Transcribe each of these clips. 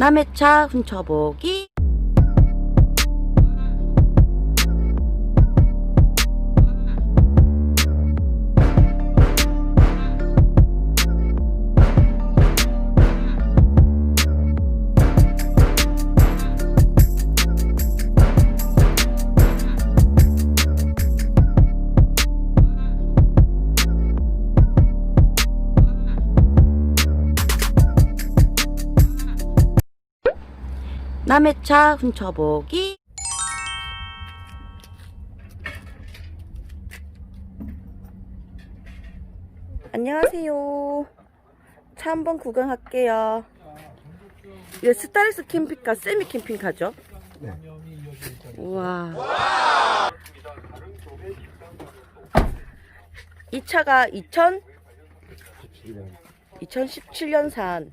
남의 차 훔쳐보기 남의 차 훔쳐보기. 안녕하세요. 차 한번 구경할게요. 이거 스타렉스 캠핑카 세미 캠핑카죠? 네. 우와. 이 차가 2000 2017년산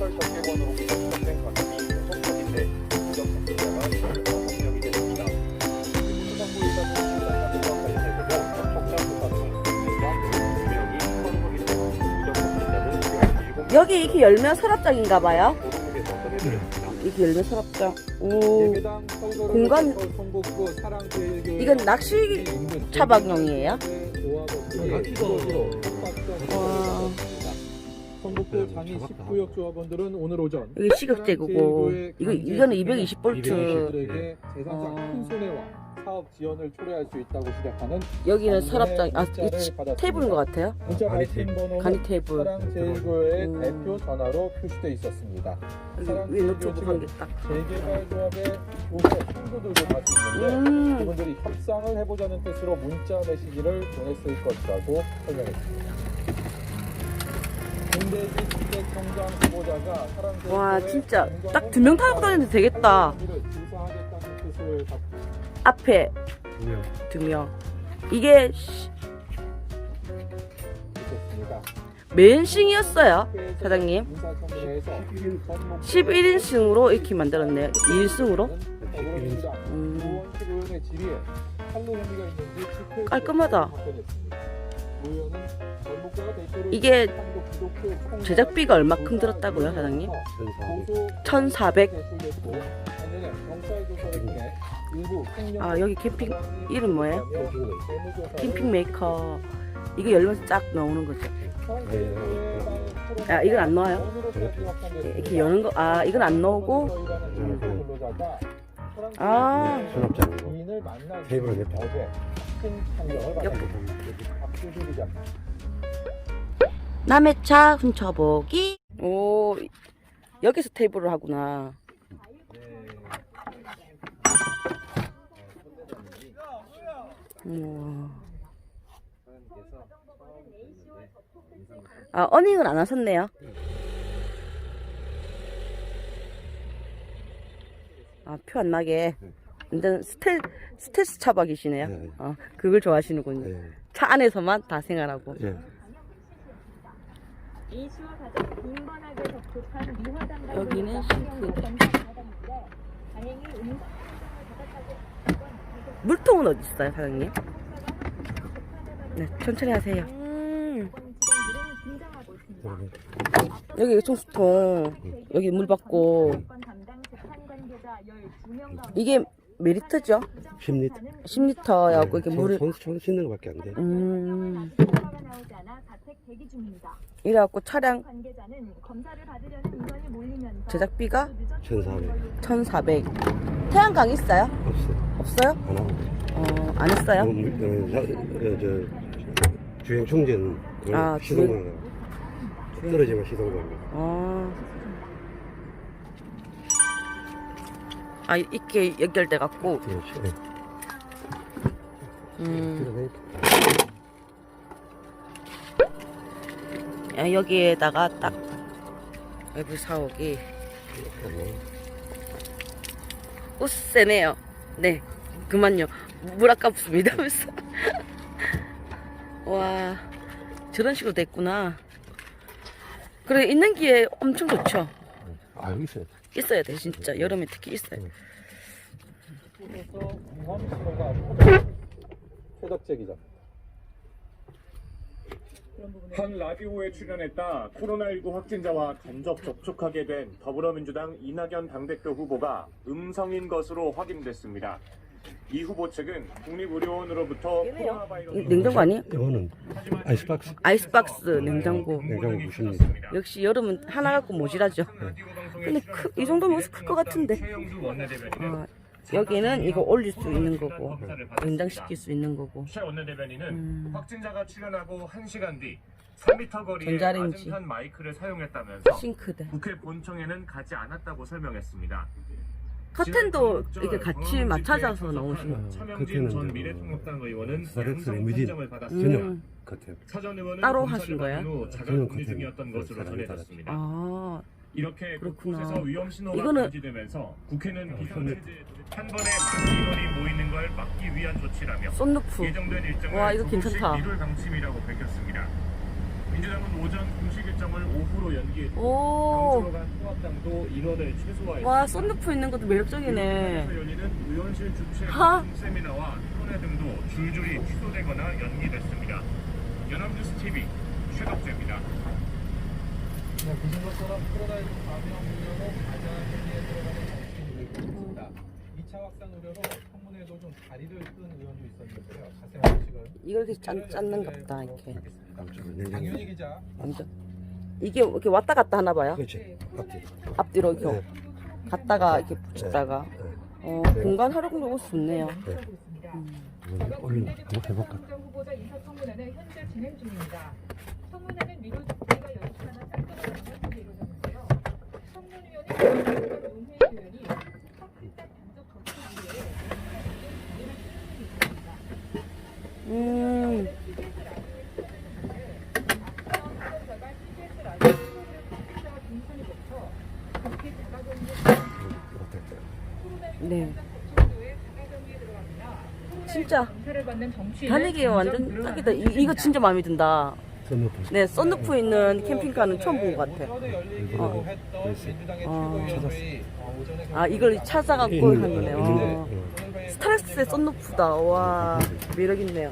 방송에서는 유흥시설 접객원으로 시작된 감염이 계속적인데 누적 확진자가 16명이 됐습니다. 수상부의사는 신상사건과 관련해서도 접촉자 조사 중 확진자 2명이 처리하게 되고 누적 확진자는 17명 여기 이렇게 열면 서랍장인가봐요. 이렇게 열면 서랍장. 오, 서울도로 공간- 이건 낚시 차박용이에요? 와. 성북구 장이 19역 조합원들은 오늘 오전 여기 시각제고고. 이거 이거는 220 볼트. 들에게 재산상 어. 큰 손해와 사업 지원을 초래할 수 있다고 시작하는 여기는 서랍장. 아, 테이블인 것 같아요. 문자 발신 번호는 간이 테이블. 사랑 제일교회 음. 대표 전화로 표시돼 있었습니다. 위에 노트북 한개 딱. 재개발 조합의 요새 친구들도 다수 있는데 음, 그분들이 협상을 해보자는 뜻으로 문자 메시지를 보냈을 것이라고 설명했습니다. 와, 진짜 딱 두 명 타고 다니는데 되겠다. 앞에 두 명. 이게. 맨싱이었어요, 사장님. 인사청문회에서 전목 11인승으로 이렇게 만들었네요. 1승으로. 더불어민주당 음. 깔끔하다. 이게 제작비가 얼마큼 들었다고요, 사장님? 고소 1,400. 제출됐고 작년에 경찰 조사를 통해 일부 횡령 아, 여기 캠핑 이름 뭐예요? 캠핑 메이커. 이거 열면서 쫙 나오는 거죠. 아, 이건 안 나와요? 이렇게 여는 거, 아, 이건 안 나오고. 아. 수납장이고 테이블을 옆에 어제 남의 차 훔쳐보기. 오, 여기서 테이블을 하구나. 우와. 아, 어닝은 안 하셨네요. 아, 표 안 나게. 완전 스텔, 스텔스 차박이시네요. 네. 어, 그걸 좋아하시는군요. 예. 차 안에서만 다 생활하고. 예. 이슈와 가장 빈번하게 접촉한 미화당 여기는 싱크. 다행히 음성 물통은 어디 있어요, 사장님? 네, 천천히 하세요. 음. 여기 청수통. 여기 물 받고. 사건 담당 재판 관계자 12명 가운데 이게 몇 리터죠? 10리터. 10리터하고 이렇게 물을. 손, 손 씻는 거밖에 안 돼. 음, 나오지 않아 자택 대기 중입니다. 이래갖고 차량 관계자는 검사를 받으려는 인원이 몰리면서 제작비가 늦어지는 1,400. 1,400. 태양광 있어요? 없어. 없어요? 안 하고. 어, 안 했어요? 어, 물- 어, 자- 어, 저, 주행 충전. 아, 시동을. 떨어지면 시동을. 어. 아, 이렇게 연결돼 갖고. 그렇지. 예. 음, 그래서 아, 여기에다가 딱 외부 사옥이 오 세네요. 네, 그만요. 물 아깝습니다. 와, 저런 식으로 됐구나. 그래 있는 기에 엄청 좋죠. 아 여기 있어요. 있어야 돼 진짜 여름에 특히 있어요. 그래서 공항시로가 최적재기죠. 한 라디오에 출연했다 코로나19 확진자와 간접 접촉하게 된 더불어민주당 이낙연 당대표 후보가 음성인 것으로 확인됐습니다. 이 후보 측은 국립의료원으로부터 코로나 바이러스 이 냉장고 아니에요? 이거는 아이스박스 아이스박스 냉장고. 냉장고 부십니다. 역시 여름은 하나 갖고 모질하죠. 근데 크, 이 정도면 클것 같은데. 어, 여기는 이거 올릴 수 있는 거고 연장시킬 수 있는 거고. 최 원내대변인은 음. 확진자가 출연하고 1시간 뒤 3m 거리에 전자레인지. 맞은편 마이크를 사용했다면서 싱크대. 국회 본청에는 가지 않았다고 설명했습니다. 커튼도 이렇게 같이 맞춰져서 넣으신 거. 차명진 전 그때는 미래통합당 의원은 스타렉스 양성. 판정을 받았습니다. 전혀 음. 같아요. 의원은 따로 검사를 하신 거예요? 받은 후 자가 저는 격리 그때 중이었던 것으로 사람이 전해졌습니다. 아, 이렇게 그렇구나. 곳곳에서 위험 신호가 이거는- 감지되면서 국회는 비상체제에 한 번에 많은 인원이 모이는 걸 막기 위한 조치라며 썬루프. 예정된 일정을 와, 이거 조금씩 괜찮다. 미룰 방침이라고 밝혔습니다. 민주당은 오전 공식 일정을 오후로 연기했고 오, 광주로 간 통합당도 인원을 최소화했습니다. 와, 썬루프 있는 것도 매력적이네. 그래서 열리는 의원실 주최 하? 세미나와 토론회 등도 줄줄이 취소되거나 연기됐습니다. 연합뉴스 TV 최덕재입니다. 그냥 보신 것처럼 코로나19 감염 우려로 가장 헬리에 들어가는 정치인이 있습니다. 2차 확산 우려로 청문회도 좀 다리를 끈 의원도 있었는데요. 자세한 소식은 이걸 이렇게 짠, 짰는가 보다, 이렇게. 강윤희 기자 완전. 이게 이렇게 왔다 갔다 하나 봐요. 그렇지. 앞뒤. 앞뒤로 이렇게 네. 갔다가 이렇게 붙였다가. 어, 공간 활용도 너무 좋네요. 이거 올리는 거 한번 해볼까? 후보자 인사 청문회는 현재 진행 중입니다. 청문회는 미루 주제가 연습하는 짝꿍을 방식으로 이루어졌는데요. 청문위원회 문회의 의원이 확진자 단속 접촉 이후에 음, 네. 진짜 다니기 완전 딱이다. 이, 이거 진짜 마음에 든다. 선루프. 네, 썬루프 있는 캠핑카는 처음 본 것 같아. 어. 어. 아, 이걸 찾아갖고 한 거네요. 거예요. 어. 어. 스타렉스의 썬루프다. 와, 매력있네요.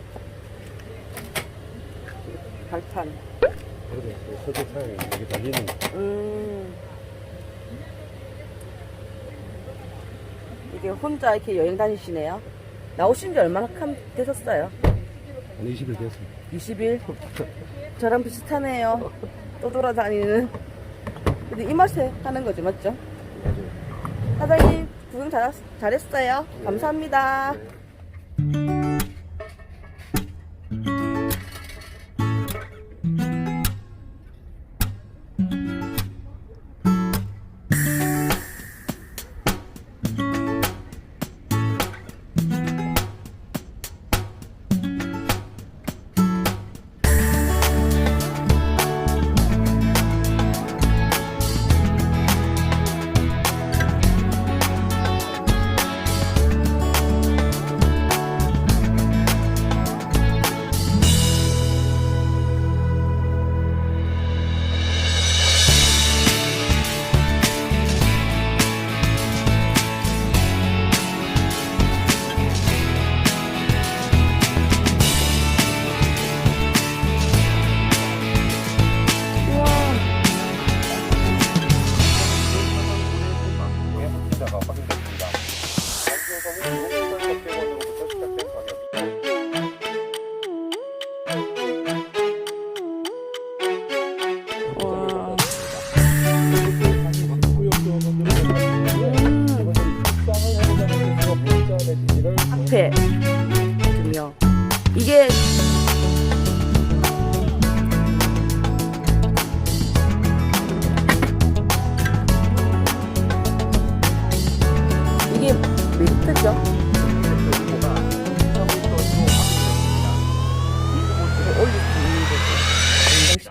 발판. 그래도 달리는 거. 음. 이게 혼자 이렇게 여행 다니시네요. 나오신 지 얼마나 큼 되셨어요? 한 20일 됐습니다. 20일? 저랑 비슷하네요. 또 돌아다니는. 근데 이 맛에 하는 거지, 맞죠? 사장님, 구경 잘, 잘했어요. 감사합니다.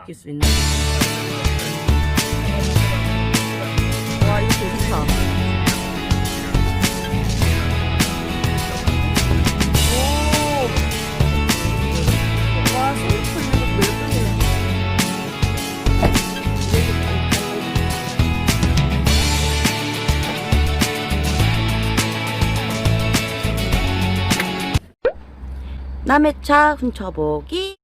이거 올릴 수 있는. 좋다. 오. 와, 스니커 있는 거 매력적이네. 남의 차 훔쳐보기